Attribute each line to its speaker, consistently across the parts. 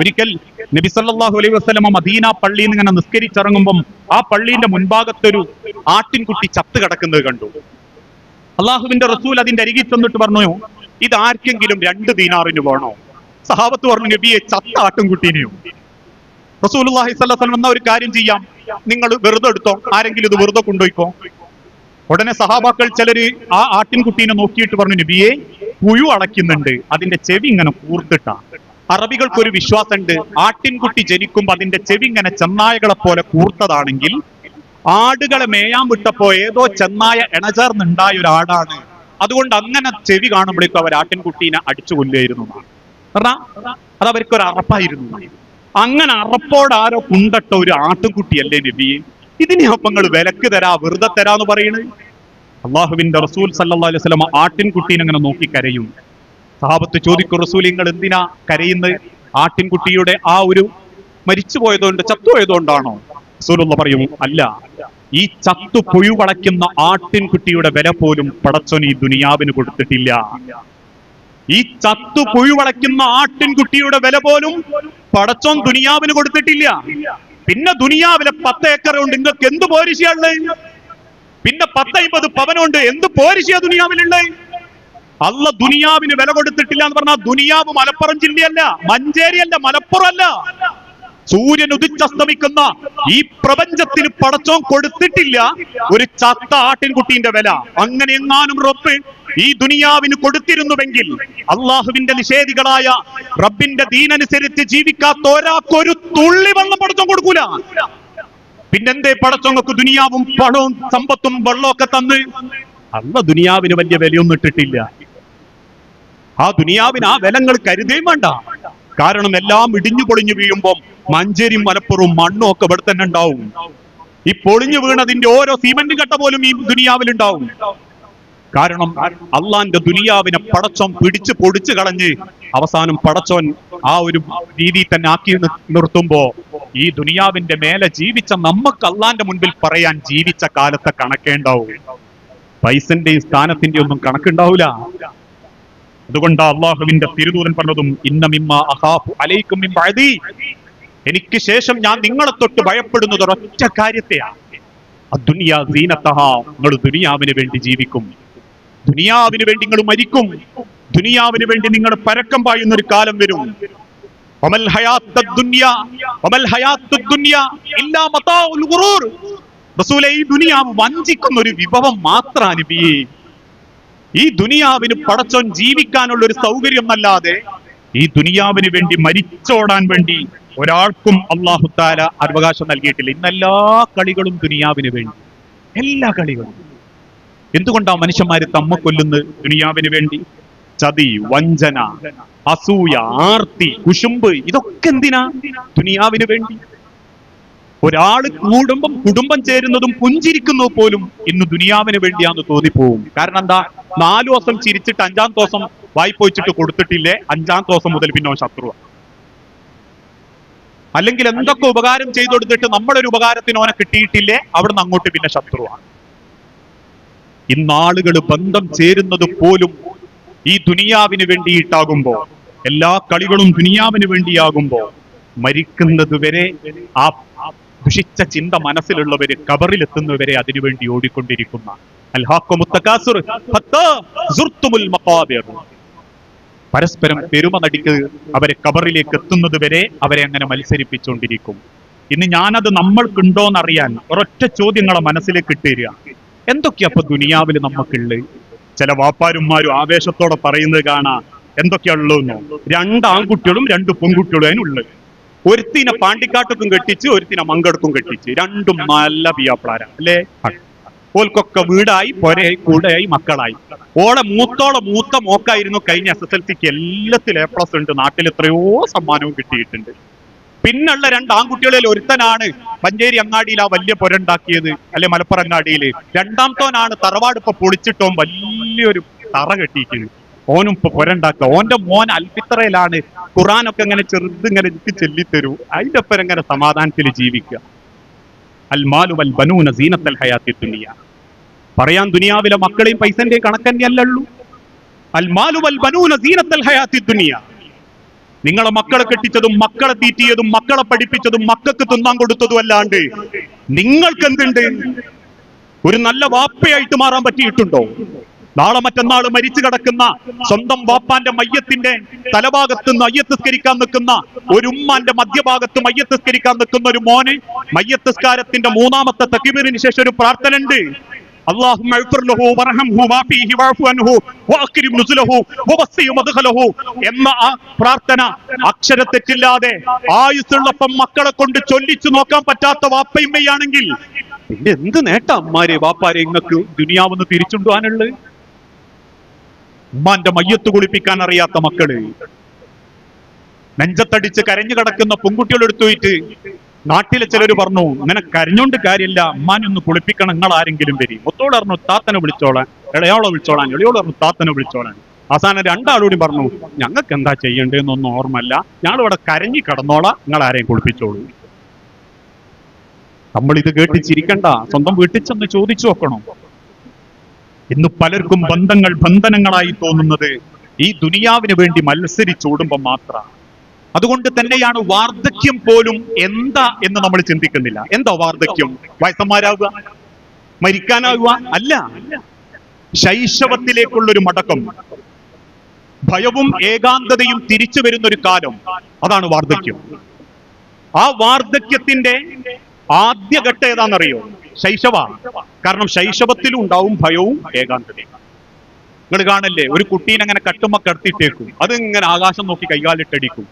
Speaker 1: ഒരിക്കൽ നബി സല്ലല്ലാഹു അലൈഹി വസ്ലമ മദീന പള്ളിയിൽ നിന്ന് ഇങ്ങനെ നിസ്കരിച്ചിറങ്ങുമ്പം ആ പള്ളിന്റെ മുൻഭാഗത്തൊരു ആട്ടിൻകുട്ടി ചത്ത് കിടക്കുന്നത് കണ്ടു. അള്ളാഹുവിന്റെ റസൂൽ അതിന്റെ അരികിൽ ചെന്നിട്ട് പറഞ്ഞു ഇത് ആർക്കെങ്കിലും രണ്ട് ദീനാറിന് വേണോ? സഹാബത്ത് പറഞ്ഞു നബിയെ ചത്ത ആട്ടിൻകുട്ടീനെയോ? സ്വല്ലല്ലാഹു അലൈഹി എന്നാ ഒരു കാര്യം ചെയ്യാം. നിങ്ങൾ വെറുതെ എടുത്തോ ആരെങ്കിലും ഇത് വെറുതെ കൊണ്ടുപോയിക്കോ? ഉടനെ സഹാബാക്കൾ ചിലര് ആ ആട്ടിൻകുട്ടീനെ നോക്കിയിട്ട് പറഞ്ഞു നബിയെ പുഴു അടയ്ക്കുന്നുണ്ട്. അതിന്റെ ചെവി ഇങ്ങനെ കൂർത്തിട്ടാ. അറബികൾക്ക് ഒരു വിശ്വാസമുണ്ട്. ആട്ടിൻകുട്ടി ജനിക്കുമ്പോ അതിന്റെ ചെവി ഇങ്ങനെ ചെന്നായകളെ പോലെ കൂർത്തതാണെങ്കിൽ ആടുകളെ മേയാൻ വിട്ടപ്പോ ഏതോ ചെന്നായ ഇണചേർന്നുണ്ടായ ഒരു ആടാണ് അതുകൊണ്ട് അങ്ങനെ ചെവി കാണുമ്പോഴേക്കും അവർ ആട്ടിൻകുട്ടീനെ അടിച്ചു കൊല്ലുമായിരുന്നു എന്നാണ്. പറഞ്ഞാ അത് അവർക്ക് ഒരു അറപ്പായിരുന്നു. അങ്ങനെ അറപ്പോട് ആരോ കുണ്ടട്ട ഒരു ആട്ടുകുട്ടിയല്ലേ നബിയെ ഇതിനെ അപ്പങ്ങൾ വിലക്ക് തരാ വെറുതെ തരാന്ന് പറയുന്നത് അള്ളാഹുവിന്റെ റസൂൽ സല്ലാ അലൈഹി വസല്ലം ആട്ടിൻകുട്ടീനെ അങ്ങനെ നോക്കി കരയും സഹാബത്ത് ചോദിക്കും റസൂൽ നിങ്ങൾ എന്തിനാ കരയുന്നത്? ആട്ടിൻകുട്ടിയുടെ ആ ഒരു മരിച്ചു പോയതുകൊണ്ട് ചത്തുപോയതുകൊണ്ടാണോ? റസൂലുള്ള പറയും അല്ല ഈ ചത്തു പുഴു വളയ്ക്കുന്ന ആട്ടിൻകുട്ടിയുടെ വില പോലും പടച്ചോൻ ഈ ദുനിയാവിന് കൊടുത്തിട്ടില്ല. ഈ ചത്തു പുഴു വളയ്ക്കുന്ന ആട്ടിൻകുട്ടിയുടെ വില പോലും പടച്ചോൻ ദുനിയാവിന് കൊടുത്തിട്ടില്ല. പിന്നെ ദുനിയാവിലെ പത്ത് ഏക്കർ ഉണ്ട് നിങ്ങൾക്ക് എന്ത് പോരിശയുള്ളത് പിന്നെ പത്തൈമ്പത് പവനുണ്ട് എന്ത് പോരിശിയാ ദുനിയാവിലുള്ളത്? അല്ല ദുനിയാവിന് വില കൊടുത്തിട്ടില്ല എന്ന് പറഞ്ഞാൽ ദുനിയാവ് മലപ്പുറം ജില്ലയല്ല മഞ്ചേരിയല്ല മലപ്പുറം അല്ല സൂര്യൻ ഉദിച്ചസ്തമിക്കുന്ന ഈ പ്രപഞ്ചത്തിന് പടച്ചോൻ കൊടുത്തിട്ടില്ല ഒരു ചത്ത ആട്ടിൻകുട്ടീന്റെ വില. അങ്ങനെ എങ്ങാനും റബ്ബ് ഈ ദുനിയാവിന് കൊടുത്തിരുന്നുവെങ്കിൽ അള്ളാഹുവിന്റെ നിഷേധികളായ റബ്ബിന്റെ ദീനനുസരിച്ച് ജീവിക്കാത്ത ഒരാൾക്കൊരു തുള്ളി വെള്ളം പടച്ചോൻ കൊടുക്കൂല. പിന്നെന്തേ പടച്ചോങ്ങൾക്ക് ദുനിയാവും പണവും സമ്പത്തും വെള്ളമൊക്കെ തന്ന്? അല്ല ദുനിയാവിന് വലിയ വിലയൊന്നും ഇട്ടിട്ടില്ല. ആ ദുനിയാവിന് ആ വിലങ്ങൾ കരുതേം വേണ്ട. കാരണം എല്ലാം ഇടിഞ്ഞു പൊളിഞ്ഞു വീഴുമ്പോൾ മഞ്ചേരി മലപ്പുറവും മണ്ണും ഒക്കെ ഇവിടെ തന്നെ ഉണ്ടാവും. ഈ പൊളിഞ്ഞു വീണതിന്റെ ഓരോ സിമന്റ് കട്ട പോലും ഈ ദുനിയാവിലുണ്ടാവും കാരണം അള്ളാന്റെ ദുനിയാവിനെ പടച്ചോൻ പിടിച്ച് പൊടിച്ചു കളഞ്ഞ് അവസാനം പടച്ചോൻ ആ ഒരു രീതി തന്നെ ആക്കി നിർത്തുമ്പോ ഈ ദുനിയാവിന്റെ മേലെ ജീവിച്ച നമുക്ക് അള്ളാന്റെ മുൻപിൽ പറയാൻ ജീവിച്ച കാലത്തെ കണക്കേണ്ടാവും പൈസന്റെയും സ്ഥാനത്തിന്റെയും ഒന്നും കണക്കുണ്ടാവൂല. അതുകൊണ്ട് അള്ളാഹുവിന്റെ തിരുദൂരൻ പറഞ്ഞതും ഇന്ന മിമ്മ അഹാഫു അലൈക്കും. എനിക്ക് ശേഷം ഞാൻ നിങ്ങളെ തൊട്ട് ഭയപ്പെടുന്നത് ഒരൊറ്റ കാര്യത്തെയാണ് ദുനിയാ. നിങ്ങൾ ദുനിയാവിന് വേണ്ടി ജീവിക്കും. ദുനിയാവിന് വേണ്ടി നിങ്ങൾ മരിക്കും. ദുനിയാവിന് വേണ്ടി നിങ്ങൾ പരക്കം പായുന്ന ഒരു കാലം വരും. ഈ ദുനിയാവ് വഞ്ചിക്കുന്ന ഒരു വിഭവം മാത്രമാണ് നബിയേ. ഈ ദുനിയാവിന് പടച്ചോൻ ജീവിക്കാനുള്ള ഒരു സൗകര്യം അല്ലാതെ ഈ ദുനിയാവിന് വേണ്ടി മരിച്ചോടാൻ വേണ്ടി ഒരാൾക്കും അള്ളാഹു താല അവകാശം നൽകിയിട്ടില്ല. ഇന്ന് എല്ലാ കളികളും ദുനിയാവിന് വേണ്ടി. എല്ലാ കളികളും. എന്തുകൊണ്ടാ മനുഷ്യന്മാര് തമ്മ കൊല്ലുന്നത് ദുനിയാവിന് വേണ്ടി? ചതി വഞ്ചന അസൂയ ആർത്തി കുശുമ്പ് ഇതൊക്കെ എന്തിനാ ദുനിയാവിന് വേണ്ടി? ഒരാൾ കൂടുമ്പം കുടുംബം ചേരുന്നതും പുഞ്ചിരിക്കുന്നത് പോലും ഇന്ന് ദുനിയാവിന് വേണ്ടിയാന്ന് തോന്നിപ്പോവും. കാരണം എന്താ? നാലു ദിവസം ചിരിച്ചിട്ട് അഞ്ചാം ദിവസം വായ്പ വെച്ചിട്ട് കൊടുത്തിട്ടില്ലേ? അഞ്ചാം ദിവസം മുതൽ പിന്നെ ശത്രുവ. അല്ലെങ്കിൽ എന്തൊക്കെ ഉപകാരം ചെയ്തു കൊടുത്തിട്ട് നമ്മുടെ ഒരു ഉപകാരത്തിന് ഓനെ കിട്ടിയിട്ടില്ലേ? അവിടുന്ന് അങ്ങോട്ട് പിന്നെ ശത്രുവാണ് ഇന്നാളുകൾ ബന്ധം ചേരുന്നത് പോലും ഈ ദുനിയാവിന് വേണ്ടിയിട്ടാകുമ്പോ എല്ലാ കളികളും ദുനിയാവിന് വേണ്ടിയാകുമ്പോ മരിക്കുന്നത് വരെ ആ ദുഷിച്ച ചിന്ത മനസ്സിലുള്ളവര് കബറിലെത്തുന്നവരെ അതിനുവേണ്ടി ഓടിക്കൊണ്ടിരിക്കുന്ന. പരസ്പരം പെരുമ നടിക്ക് അവരെ കബറിലേക്ക് എത്തുന്നത് വരെ അവരെ അങ്ങനെ മത്സരിപ്പിച്ചുകൊണ്ടിരിക്കും ഇന്ന് ഞാനത് നമ്മൾക്കുണ്ടോന്നറിയാൻ ഒരൊറ്റ ചോദ്യങ്ങളെ മനസ്സിലേക്ക് ഇട്ടുതരിക. എന്തൊക്കെയാ അപ്പൊ ദുനിയാവിൽ നമുക്കുള്ളത് ചില വാപ്പാരുമാരും ആവേശത്തോടെ പറയുന്നത് കാണാ. എന്തൊക്കെയാ ഉള്ളതെന്നോ? രണ്ട് ആൺകുട്ടികളും രണ്ട് പെൺകുട്ടികളും അതിനുള്ളത്. ഒരുത്തിനെ പാണ്ടിക്കാട്ടുക്കും കെട്ടിച്ച് ഒരുത്തിനെ മങ്കടക്കും കെട്ടിച്ച്. രണ്ടും നല്ല പിയാപ്പിളാരാ അല്ലേ? ഓൽക്കൊക്കെ വീടായി പൊരയായി കൂടെയായി മക്കളായി. ഓളെ മൂത്തോളെ മൂത്ത മോക്കായിരുന്നു കഴിഞ്ഞ എസ് എസ് എൽ സിക്ക് എല്ലാത്തിൽ എ പ്ലസ് ഉണ്ട്. നാട്ടിൽ എത്രയോ സമ്മാനവും കിട്ടിയിട്ടുണ്ട്. പിന്നുള്ള രണ്ട് ആൺകുട്ടികളിൽ ഒരുത്തനാണ് പഞ്ചേരി അങ്ങാടിയിൽ ആ വലിയ പുരണ്ടാക്കിയത് അല്ലെ മലപ്പുറം അങ്ങാടിയിൽ. രണ്ടാമത്തോനാണ് തറവാട് ഇപ്പൊ പൊളിച്ചിട്ടോ വലിയൊരു തറ കെട്ടിയിരിക്കുന്നത് ഓനും പൊരണ്ടാക്കുക ഓന്റെ മോൻ അൽഫിത്രയിലാണ് ഖുറാനൊക്കെ ഇങ്ങനെ ചെറുത് ഇങ്ങനെ എനിക്ക് ചെല്ലിത്തരൂ. അതിന്റെ ഒപ്പം ഇങ്ങനെ സമാധാനത്തിൽ ജീവിക്കുക അൽമാലു ബനൂന സീനത്തൽ ഹയാത്തി ദുനിയ. പറയാൻ ദുനിയാവിലെ മക്കളെയും പൈസന്റെയും കണക്കന്നെ അല്ലള്ളൂ അൽമാലു വൽ ബനൂന സീനത്തൽ ഹയാത്തി ദുനിയ. നിങ്ങളെ മക്കളെ കെട്ടിച്ചതും മക്കളെ തീറ്റിയതും മക്കളെ പഠിപ്പിച്ചതും മക്കൾക്ക് തിന്നാൻ കൊടുത്തതും അല്ലാണ്ട് നിങ്ങൾക്ക് എന്തുണ്ട്? ഒരു നല്ല വാപ്പയായിട്ട് മാറാൻ പറ്റിയിട്ടുണ്ടോ? നാളെ മറ്റന്നാൾ മരിച്ചു കിടക്കുന്ന സ്വന്തം വാപ്പാന്റെ മയ്യത്തിന്റെ തലഭാഗത്ത് മയ്യത്തസ്കരിക്കാൻ നിൽക്കുന്ന ഒരു ഉമ്മാന്റെ മധ്യഭാഗത്ത് മയ്യത്തസ്കരിക്കാൻ നിൽക്കുന്ന ഒരു മോന് മയ്യത്തസ്കാരത്തിന്റെ മൂന്നാമത്തെ തക്കിബീറിന് ശേഷം ഒരു പ്രാർത്ഥന ഉണ്ട് اللهم اغفر له وارحمه وعافيه واعف عنه واكرم نزله ووسع مدخله എന്ന ആ പ്രാർത്ഥന അക്ഷരത്തെറ്റില്ലാതെ ആയുസ്സുള്ളപ്പം മക്കളെ കൊണ്ട് ചൊല്ലിച്ചു നോക്കാൻ പറ്റാത്ത വാപ്പയമ്മയാണെങ്കിൽ പിന്നെ എന്ത് നേട്ടം അമ്മാരെ വാപ്പാരെ ഇങ്ങക്ക് ദുനിയാവെന്ന് തിരിച്ചുണ്ടുവാനുള്ളത് ഉമ്മാന്റെ മയ്യത്ത് കുളിപ്പിക്കാൻ അറിയാത്ത മക്കൾ. നെഞ്ചത്തടിച്ച് കരഞ്ഞു കിടക്കുന്ന പെൺകുട്ടികളെടുത്തു പോയിട്ട് നാട്ടിലെ ചിലര് പറഞ്ഞു അങ്ങനെ കരഞ്ഞോണ്ട് കാര്യമില്ല. ഉമ്മാനൊന്ന് കുളിപ്പിക്കണം. നിങ്ങൾ ആരെങ്കിലും വരി. മൊത്തോട് പറഞ്ഞു താത്തനെ വിളിച്ചോളാൻ. ഇളയോളെ വിളിച്ചോളാൻ. ഇളയോളെ പറഞ്ഞു താത്തനെ വിളിച്ചോളാൻ. അവസാനം രണ്ടാളോടും പറഞ്ഞു ഞങ്ങൾക്ക് എന്താ ചെയ്യേണ്ടതെന്നൊന്നും ഓർമ്മല്ല ഞങ്ങളിവിടെ കരഞ്ഞു കിടന്നോളാം. നിങ്ങൾ ആരെയും കുളിപ്പിച്ചോളൂ. നമ്മൾ ഇത് കേട്ട് ചിരിക്കണ്ട സ്വന്തം വീട്ടിൽ ചെന്ന് ചോദിച്ചു നോക്കണം. ഇന്ന് പലർക്കും ബന്ധങ്ങൾ ബന്ധനങ്ങളായി തോന്നുന്നത് ഈ ദുനിയാവിന് വേണ്ടി മത്സരിച്ചോടുമ്പോൾ മാത്രമാണ് അതുകൊണ്ട് തന്നെയാണ് വാർദ്ധക്യം പോലും എന്താ എന്ന് നമ്മൾ ചിന്തിക്കുന്നില്ല. എന്താ വാർദ്ധക്യം? വയസ്സന്മാരാകുക മരിക്കാനാകുക അല്ല. ശൈശവത്തിലേക്കുള്ളൊരു മടക്കം. ഭയവും ഏകാന്തതയും തിരിച്ചു വരുന്ന ഒരു കാലം. അതാണ് വാർദ്ധക്യം. ആ വാർദ്ധക്യത്തിന്റെ ആദ്യഘട്ടം ഏതാണെന്നറിയോ? ശൈശവ. കാരണം ശൈശവത്തിലും ഉണ്ടാവും ഭയവും ഏകാന്തതയും. നിങ്ങൾ കാണല്ലേ ഒരു കുട്ടീനെ അങ്ങനെ കട്ടുമ്മ കടത്തിയിട്ടേക്കും. അത് ഇങ്ങനെ ആകാശം നോക്കി കൈകാലിട്ടടിക്കും.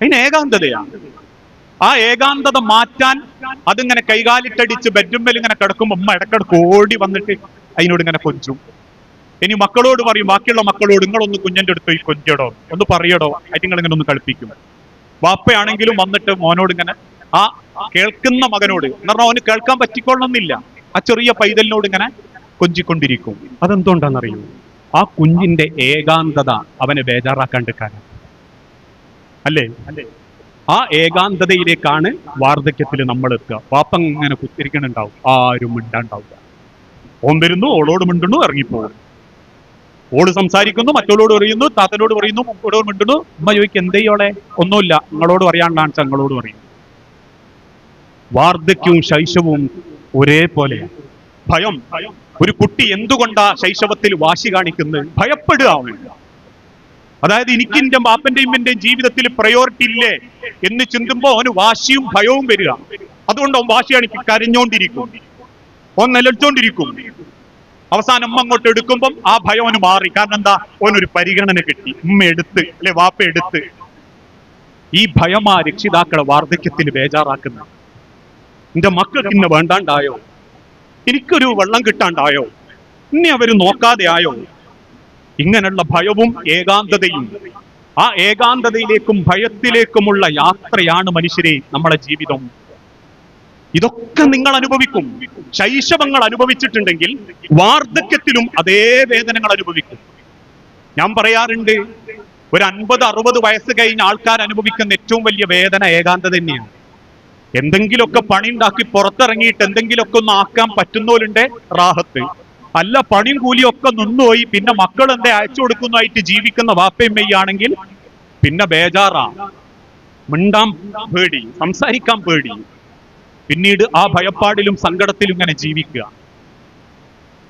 Speaker 1: അതിന് ഏകാന്തതയാണ്. ആ ഏകാന്തത മാറ്റാൻ അതിങ്ങനെ കൈകാലിട്ടടിച്ച് ബെഡ്റൂമിൽ ഇങ്ങനെ കിടക്കുമ്പോൾ ഉമ്മ ഇടക്കിടക്ക് ഓടി വന്നിട്ട് അതിനോട് ഇങ്ങനെ കൊഞ്ചും. ഇനി മക്കളോട് പറയും ബാക്കിയുള്ള മക്കളോട് നിങ്ങളൊന്ന് കുഞ്ഞന്റെ അടുത്ത് പോയി കൊഞ്ചടോ. ഒന്ന് പറയടോ. അത് നിങ്ങൾ ഇങ്ങനെ ഒന്ന് കളിപ്പിക്കും. ബാപ്പയാണെങ്കിലും വന്നിട്ട് മോനോട് ഇങ്ങനെ ആ കേൾക്കുന്ന മകനോട്. എന്ന് പറഞ്ഞാൽ അവന് കേൾക്കാൻ പറ്റിക്കൊള്ളണമെന്നില്ല. ആ ചെറിയ പൈതലിനോട് ഇങ്ങനെ കൊഞ്ചിക്കൊണ്ടിരിക്കും. അതെന്തുകൊണ്ടാണെന്നറിയൂ? ആ കുഞ്ഞിന്റെ ഏകാന്തത അവനെ ബേജാറാക്കാണ്ടിരിക്കാനാണ് അല്ലേ? ആ ഏകാന്തതയിലേക്കാണ് വാർദ്ധക്യത്തിൽ നമ്മൾ എത്തുക. പാപ്പ ഇങ്ങനെ കുത്തിരിക്കണുണ്ടാവും. ആരും മിണ്ടാണ്ടാവുക ഓൻ വരുന്നു ഓളോട് മിണ്ടുന്നു ഇറങ്ങിപ്പോകും. ഓട് സംസാരിക്കുന്നു മറ്റോളോട് പറയുന്നു താത്തനോട് പറയുന്നു മുമ്പോട് മിണ്ടുന്നു. ഉമ്മ ചോദിക്കും എന്തേയോളെ ഒന്നുമില്ല. നിങ്ങളോട് പറയാണ്ടാണ് ഞങ്ങളോട് പറയുന്നു വാർദ്ധക്യവും ശൈശവവും ഒരേപോലെയാണ് ഭയം. ഒരു കുട്ടി എന്തുകൊണ്ടാ ശൈശവത്തിൽ വാശി കാണിക്കുന്നത്? ഭയപ്പെടുക അതായത് എനിക്ക് എന്റെ ബാപ്പന്റെയും ജീവിതത്തിൽ പ്രയോറിറ്റി ഇല്ലേ എന്ന് ചിന്തുമ്പോ അവന് വാശിയും ഭയവും വരിക. അതുകൊണ്ട് അവൻ വാശി കാണിക്കും. കരഞ്ഞോണ്ടിരിക്കും. അവൻ നിലച്ചോണ്ടിരിക്കും. അവസാനം അമ്മ അങ്ങോട്ട് എടുക്കുമ്പം ആ ഭയം അവന് മാറി. കാരണം എന്താ? അവനൊരു പരിഗണന കിട്ടി. ഉമ്മ എടുത്ത് അല്ലെ വാപ്പ എടുത്ത്. ഈ ഭയം ആ രക്ഷിതാക്കളെ വാർദ്ധക്യത്തിൽ ബേജാറാക്കുന്ന. എന്റെ മക്കൾക്ക് ഇന്ന് വേണ്ടാണ്ടായോ? എനിക്കൊരു വെള്ളം കിട്ടാണ്ടായോ? ഇനി അവർ നോക്കാതെ ആയോ ഇങ്ങനെയുള്ള ഭയവും ഏകാന്തതയും ആ ഏകാന്തതയിലേക്കും ഭയത്തിലേക്കുമുള്ള യാത്രയാണ് മനുഷ്യരെ നമ്മുടെ ജീവിതം. ഇതൊക്കെ നിങ്ങൾ അനുഭവിക്കും. ശൈശവങ്ങൾ അനുഭവിച്ചിട്ടുണ്ടെങ്കിൽ വാർദ്ധക്യത്തിലും അതേ വേദനകൾ അനുഭവിക്കും. ഞാൻ പറയാറുണ്ട് ഒരു അൻപത് അറുപത് വയസ്സ് കഴിഞ്ഞ ആൾക്കാർ അനുഭവിക്കുന്ന ഏറ്റവും വലിയ വേദന ഏകാന്തത തന്നെയാണ്. എന്തെങ്കിലുമൊക്കെ പണി ഉണ്ടാക്കി പുറത്തിറങ്ങിയിട്ട് എന്തെങ്കിലുമൊക്കെ ഒന്ന് ആക്കാൻ പറ്റുന്നവരുണ്ട് റാഹത്ത്. അല്ല പണിയും കൂലിയും ഒക്കെ നിന്നുപോയി പിന്നെ മക്കൾ എന്തേ അയച്ചു കൊടുക്കുന്നതായിട്ട് ജീവിക്കുന്ന വാപ്പയമ്മയാണെങ്കിൽ പിന്നെ ബേജാറാ. മിണ്ടാൻ പേടി സംസാരിക്കാൻ പേടി. പിന്നീട് ആ ഭയപ്പാടിലും സങ്കടത്തിലും ഇങ്ങനെ ജീവിക്കുക.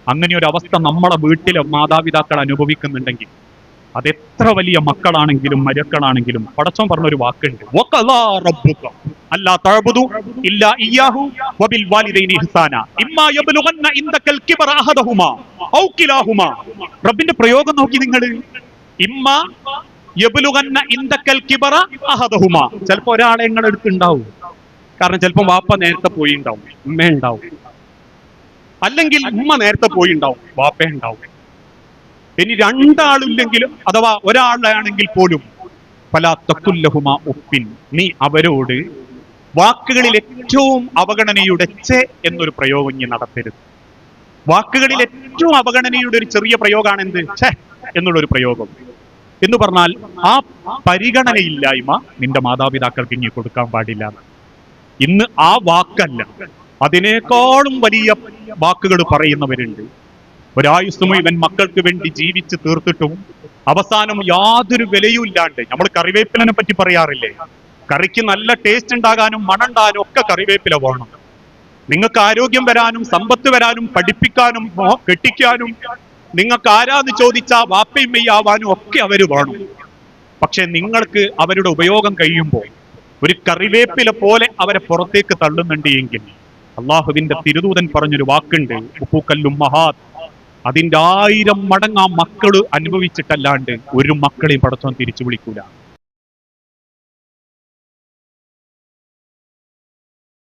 Speaker 1: അങ്ങനെ ഒരു അവസ്ഥ നമ്മളെ വീട്ടിലെ മാതാപിതാക്കൾ അനുഭവിക്കുന്നുണ്ടെങ്കിൽ അതെത്ര വലിയ മക്കളാണെങ്കിലും മരക്കളാണെങ്കിലും പടച്ചോൻ പറഞ്ഞൊരു വാക്കുണ്ട്. അല്ലാ വബിൽ വാലിദൈനി അഹദഹുമാ റബ്ബിന്റെ പ്രയോഗം നോക്കി നിങ്ങൾ. ഇൻദകൽ കിബറ അഹദഹുമാ. ചിലപ്പോ ഒരാളെ നിങ്ങളുടെ അടുത്ത് ഉണ്ടാവും. കാരണം ചിലപ്പോൾ വാപ്പ നേരത്തെ പോയി ഉണ്ടാവും. ഉമ്മ ഉണ്ടാവും. അല്ലെങ്കിൽ ഉമ്മ നേരത്തെ പോയി ഉണ്ടാവും. വാപ്പ ഉണ്ടാവും. ഇനി രണ്ടാളില്ലെങ്കിലും അഥവാ ഒരാളാണെങ്കിൽ പോലും പല തക്കുല്ലഹുമ ഉപ്പിൻ നീ അവരോട് വാക്കുകളിൽ ഏറ്റവും അവഗണനയുടെ ചെ എന്നൊരു പ്രയോഗം ഇനി നടത്തരുത്. വാക്കുകളിൽ ഏറ്റവും അവഗണനയുടെ ഒരു ചെറിയ പ്രയോഗമാണ് എന്ത് ഛേ എന്നുള്ളൊരു പ്രയോഗം. എന്ന് പറഞ്ഞാൽ ആ പരിഗണനയില്ലായ്മ നിന്റെ മാതാപിതാക്കൾക്ക് ഇനി കൊടുക്കാൻ പാടില്ല. ഇന്ന് ആ വാക്കല്ല. അതിനേക്കാളും വലിയ വാക്കുകൾ പറയുന്നവരുണ്ട്. ഒരായുസ് ഇവൻ മക്കൾക്ക് വേണ്ടി ജീവിച്ച് തീർത്തിട്ടും അവസാനം യാതൊരു വിലയും ഇല്ലാണ്ട് നമ്മൾ കറിവേപ്പിലിനെ പറ്റി പറയാറില്ലേ? കറിക്ക് നല്ല ടേസ്റ്റ് ഉണ്ടാകാനും മണുണ്ടാകാനും ഒക്കെ കറിവേപ്പില വേണം. നിങ്ങൾക്ക് ആരോഗ്യം വരാനും സമ്പത്ത് വരാനും പഠിപ്പിക്കാനും കെട്ടിക്കാനും നിങ്ങൾക്ക് ആരാന്ന് ചോദിച്ചാൽ വാപ്പയും മെയ്യാവാനും ഒക്കെ അവർ വേണം. പക്ഷെ നിങ്ങൾക്ക് അവരുടെ ഉപയോഗം കഴിയുമ്പോൾ ഒരു കറിവേപ്പില പോലെ അവരെ പുറത്തേക്ക് തള്ളുന്നുണ്ട് എങ്കിൽ അള്ളാഹുവിന്റെ തിരുദൂതൻ പറഞ്ഞൊരു വാക്കുണ്ട് ഉപ്പൂക്കല്ലും മഹാത് അതിന്റെ ആയിരം മടങ്ങ് ആ മക്കൾ അനുഭവിച്ചിട്ടല്ലാണ്ട് ഒരു മക്കളെയും പടച്ചോൻ തിരിച്ചു വിളിക്കൂല.